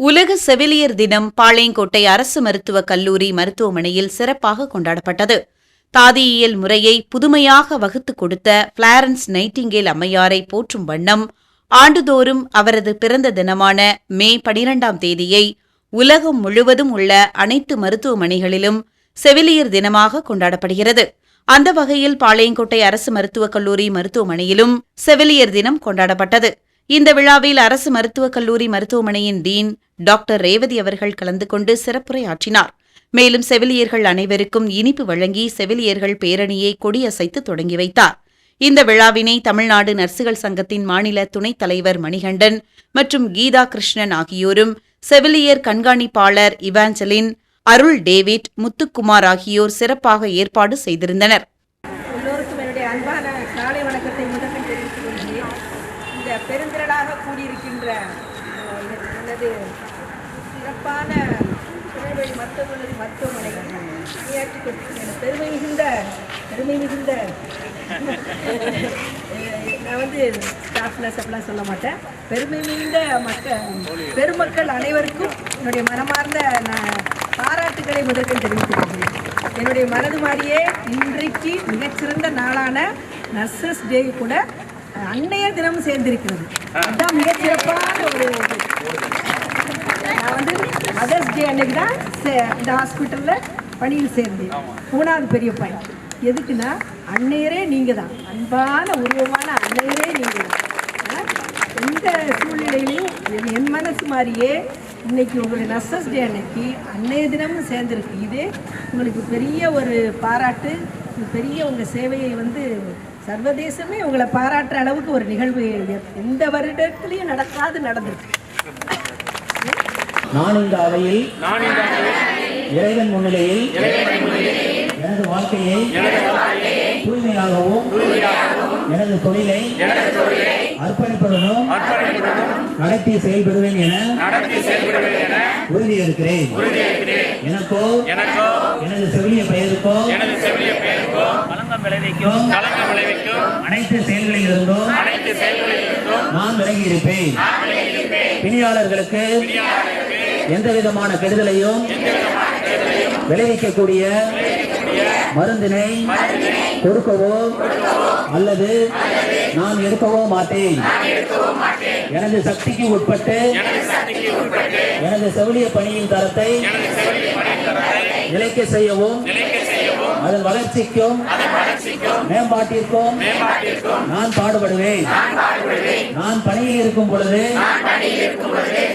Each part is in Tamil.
உலக செவிலியர் தினம் பாளையங்கோட்டை அரசு மருத்துவக் கல்லூரி மருத்துவமனையில் சிறப்பாக கொண்டாடப்பட்டது. தாதியியல் முறையை புதுமையாக வகுத்துக் கொடுத்த பிளாரன்ஸ் நைட்டிங்கேல் அம்மையாரை போற்றும் வண்ணம் ஆண்டுதோறும் அவரது பிறந்த தினமான மே பனிரெண்டாம் தேதியை உலகம் முழுவதும் உள்ள அனைத்து மருத்துவமனைகளிலும் செவிலியர் தினமாக கொண்டாடப்படுகிறது. அந்த வகையில் பாளையங்கோட்டை அரசு மருத்துவக் கல்லூரி மருத்துவமனையிலும் செவிலியர் தினம் கொண்டாடப்பட்டது. இந்த விழாவில் அரசு மருத்துவக் கல்லூரி மருத்துவமனையின் டீன் டாக்டர் ரேவதி அவர்கள் கலந்து கொண்டு சிறப்புரையாற்றினார். மேலும் செவிலியர்கள் அனைவருக்கும் இனிப்பு வழங்கி செவிலியர்கள் பேரணியை கொடியசைத்து தொடங்கி வைத்தார். இந்த விழாவினை தமிழ்நாடு நர்சுகள் சங்கத்தின் மாநில துணைத் தலைவர் மணிகண்டன் மற்றும் கீதா கிருஷ்ணன் ஆகியோரும் செவிலியர் கண்காணிப்பாளர் இவாஞ்சலின் அருள் டேவிட் முத்துக்குமார் ஆகியோர் சிறப்பாக ஏற்பாடு செய்திருந்தனர் எல்லோருக்கும் என்னுடைய அன்பான காலை வணக்கத்தை முதலில் தெரிவித்துக் கொள்கிறேன் இந்த பெருந்திரளாக கூடியிருக்கின்ற அஹ், எனது சிறப்பான திருநெல்வேலி மருத்துவமனை மருத்துவமனை பணியாற்றி கொண்டிருக்கிற பெருமை மிகுந்த பெருமை மிகுந்த. நான் வந்து ஸ்டாஃப் நர்ஸ் அப்படிலாம் சொல்ல மாட்டேன். பெருமை மிகுந்த மக்கள் பெருமக்கள் அனைவருக்கும் என்னுடைய மனமார்ந்த நான் பாராட்டுகளை முதலில் தெரிவித்துக் கொள்கிறேன். என்னுடைய மனது மாதிரியே இன்றைக்கு மிகச்சிறந்த நாளான நர்சஸ் டே கூட அன்னைய தினமும் சேர்ந்திருக்கிறது. அதுதான் மிகச்சிறப்பான ஒரு நான் வந்து மதர்ஸ் டே அன்னைக்கு தான் சே- இந்த ஹாஸ்பிட்டலில் பணியில் சேர்ந்தேன். மூணாவது பெரிய பையன் எதுக்குன்னா அன்னையரே நீங்கள் தான். அன்பான உருவமான அன்னையரே நீங்கள் தான். எந்த சூழ்நிலையிலையும் என் என் மனசு மாதிரியே இன்னைக்கு உங்களுடைய நர்சஸ் டே அன்னைக்கு அன்னைய தினமும் சேர்ந்துருக்கு. இதே உங்களுக்கு பெரிய ஒரு பாராட்டு பெரிய உங்கள் சேவையை வந்து சர்வதேசமே உங்களை பாராட்டுற அளவுக்கு ஒரு நிகழ்வு எந்த வருடத்துலையும் நடக்காது நடந்திருக்கு. நான் இந்த அவையில் இறைவன் முன்னிலையில் எனது வாழ்க்கையை தூய்மையாகவும் எனது தொழிலை அர்ப்பணிப்புடனும் நடத்தி செயல்படுவேன் என உறுதியேற்கிறேன் எனக்கோ எனது செவிலிய பெயருக்கோ களங்கம் விளைவிக்கும் அனைத்து செயல்களிலிருந்தும் அனைத்து செயல்களிலிருந்தும் நான் விலகி இருப்பேன் பிணியாளர்களுக்கு எந்த விதமான கெடுதலையும் விளைவிக்கக்கூடிய மருந்தினை கொடுக்கவோ அல்லது நான் எடுக்கவோ மாட்டேன். எனது சக்திக்கு உட்பட்டு எனது செவிலிய பணியின் தரத்தை நிலைக்க செய்யவும் அதன் வளர்ச்சிக்கும் மேம்பாட்டிற்கும் நான் பாடுபடுவேன். நான் பணியில் இருக்கும் பொழுது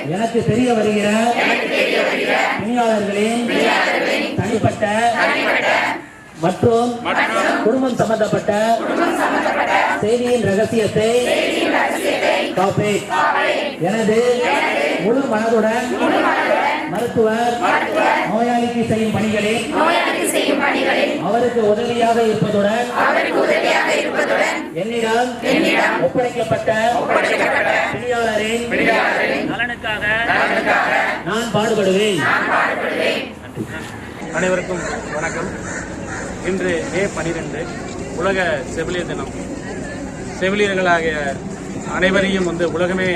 எனக்கு தெரிய வருகிற பணியாளர்களின் தனிப்பட்ட மற்றும் குடும்பம் சம்பந்தப்பட்ட செய்தியின் ரகசியத்தை காப்பேன். எனது முழு மனதுடன் மருத்துவர் நோயாளிக்கு செய்யும் பணிகளில் அவருக்கு உதவியாக இருப்பதுடன் என்னிடம் ஒப்படைக்கப்பட்ட பணியாளரின் நலனுக்காக நான் பாடுபடுவேன். அனைவருக்கும் வணக்கம். இன்று மே பனிரெண்டு உலக செவிலியர் தினம். செவிலியர்களாகிய அனைவரையும் வந்து உலகமே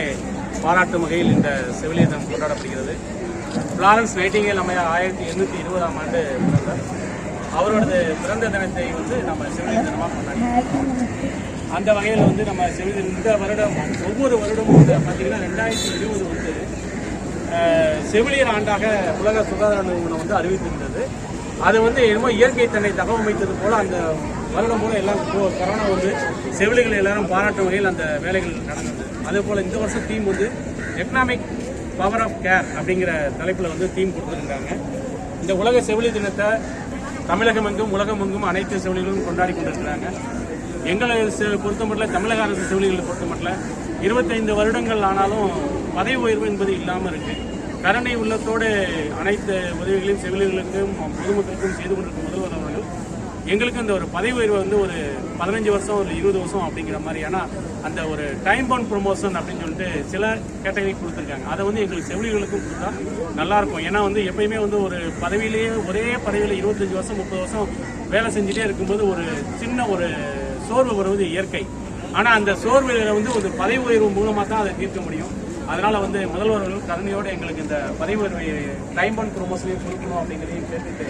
பாராட்டும் வகையில் இந்த செவிலியர் தினம் கொண்டாடப்படுகிறது. பிளாரன்ஸ் நைட்டிங்கேல் அம்மையார் ஆயிரத்தி எண்ணூற்றி இருபதாம் ஆண்டு பிறந்தார். அவரோடது பிறந்த தினத்தை வந்து நம்ம செவிலியர் தினமாக கொண்டாடினோம் அந்த வகையில் வந்து நம்ம செவிலியர் இந்த வருடம் ஒவ்வொரு வருடமும் வந்து பார்த்தீங்கன்னா ரெண்டாயிரத்தி இருபது வந்து செவிலியர் ஆண்டாக உலக சுகாதார நிறுவனம் வந்து அறிவித்திருந்தது. அது வந்து என்னமோ இயற்கை தன்னை தகவமைத்தது போல அந்த வருடம் போல எல்லாம் கொ- கொரோனா வந்து செவிலிகள் எல்லாரும் பாராட்டும் வகையில் அந்த வேலைகள் நடந்தது. அதே போல் இந்த வருஷம் தீம் வந்து எக்கனாமிக் பவர் ஆஃப் கேர் அப்படிங்கிற தலைப்பில் வந்து தீம் கொடுத்துருக்காங்க. இந்த உலக செவிலி தினத்தை தமிழகம் எங்கும் உலகம் எங்கும் அனைத்து செவிலிகளும் கொண்டாடி கொண்டிருக்கிறாங்க. எங்களை செ- பொறுத்த மட்டும் தமிழக அரசு செவிலிகளை பொறுத்த மட்டும் இருபத்தைந்து வருடங்கள் ஆனாலும் பதவி உயர்வு என்பது இல்லாமல் இருக்கு. கருணை உள்ளத்தோடு அனைத்து உதவிகளையும் செவிலியர்களுக்கும் பொதுமக்களுக்கும் செய்து கொண்டிருக்கும் முதல்வர் அவர்கள் எங்களுக்கு இந்த ஒரு பதவி உயர்வு வந்து ஒரு பதினஞ்சு வருஷம் ஒரு இருபது வருஷம் அப்படிங்கிற மாதிரி ஏன்னா அந்த ஒரு டைம் பவுண்ட் ப்ரொமோஷன் அப்படின்னு சொல்லிட்டு சில கேட்டகரி கொடுத்துருக்காங்க. அதை வந்து எங்களுக்கு செவிலிகளுக்கும் கொடுத்தா நல்லாயிருக்கும் ஏன்னா வந்து எப்பயுமே வந்து ஒரு பதவியிலேயே ஒரே பதவியில் இருபத்தஞ்சி வருஷம் முப்பது வருஷம் வேலை செஞ்சுட்டே இருக்கும்போது ஒரு சின்ன ஒரு சோர்வு வருவது இயற்கை. ஆனால் அந்த சோர்வு வந்து ஒரு பதவி உயர்வு மூலமாக தான் அதை தீர்க்க முடியும். அதனால வந்து முதல்வர்கள் கருணையோடு எங்களுக்கு இந்த பதவி உயர்வை டைம் ஒன் ப்ரொமோஷனையும் கொடுக்கணும் அப்படிங்கிறதையும் கேட்டுட்டு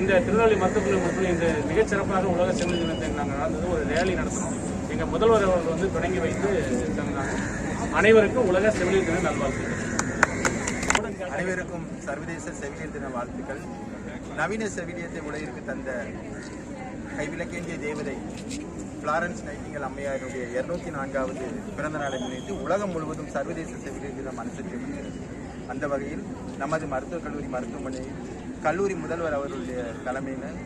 இந்த திருநெல்வேலி மருத்துவக் மற்றும் இந்த மிகச்சிறப்பாக உலக செவிலி தினத்தை நாங்கள் நடந்தது ஒரு ரேலி நடத்தினோம். எங்கள் முதல்வர் அவர்கள் வந்து தொடங்கி வைத்து தந்தாங்க. அனைவருக்கும் உலக செவிலி தின நல்வாழ்த்துக்கள். அனைவருக்கும் சர்வதேச செவிலியர் தின வாழ்த்துக்கள். நவீன செவிலியத்தை உலகிற்கு தந்த கைவிளக்கேந்திய தேவதை ஃப்ளாரன்ஸ் நைட்டிங்கல் அம்மையாருடைய இருநூத்தி நான்காவது பிறந்த நாளை முன்னிட்டு உலகம் முழுவதும் சர்வதேச செவிலியர் தினம் அனுசரிக்கப்படுகிறது அந்த வகையில் நமது மருத்துவக் கல்லூரி மருத்துவமனையில் கல்லூரி முதல்வர் அவர்களுடைய தலைமையில்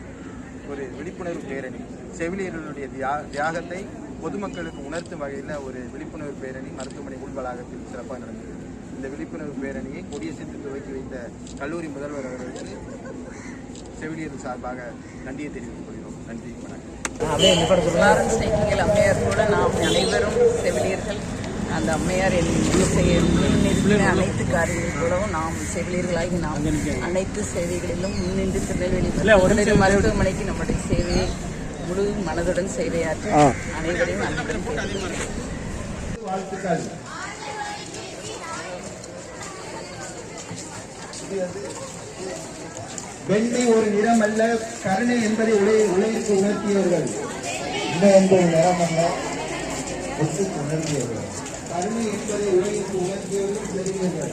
ஒரு விழிப்புணர்வு பேரணி செவிலியர்களுடைய தியா தியாகத்தை பொதுமக்களுக்கு உணர்த்தும் வகையில் ஒரு விழிப்புணர்வு பேரணி மருத்துவமனை உள் வளாகத்தில் சிறப்பாக நடந்தது. இந்த விழிப்புணர்வு பேரணியை கொடியசைத்து துவக்கி வைத்த கல்லூரி முதல்வர் அவர்களுக்கு செவிலியர் சார்பாக நன்றியை தெரிவித்துக் கொள்கிறோம். நன்றி வணக்கம். லாரன்ஸ் நைட்டிங்கேல் அம்மையார் கூட நாம் அனைவரும் செவிலியர்கள். அந்த அம்மையார் என் அனைத்து காரியங்களோடும் நாம் செவிலியர்களாகி நாம் அனைத்து சேவைகளிலும் முன்னின்று திருநெல்வேலி மருத்துவமனைக்கு நம்முடைய சேவையை முழு மனதுடன் சேவையாற்ற அனைவரையும் அன்புடன். வாழ்த்துக்கள். வெண்ணை ஒரு நிறம் அல்ல கருணை என்பதை உலக உலகிற்கு உணர்த்தியவர்கள். இந்த என்பது நிறம் அல்ல உணர்த்தியவர்கள். கருணை என்பதை உலகிற்கு உணர்த்தியவர்கள் செவிலியர்கள்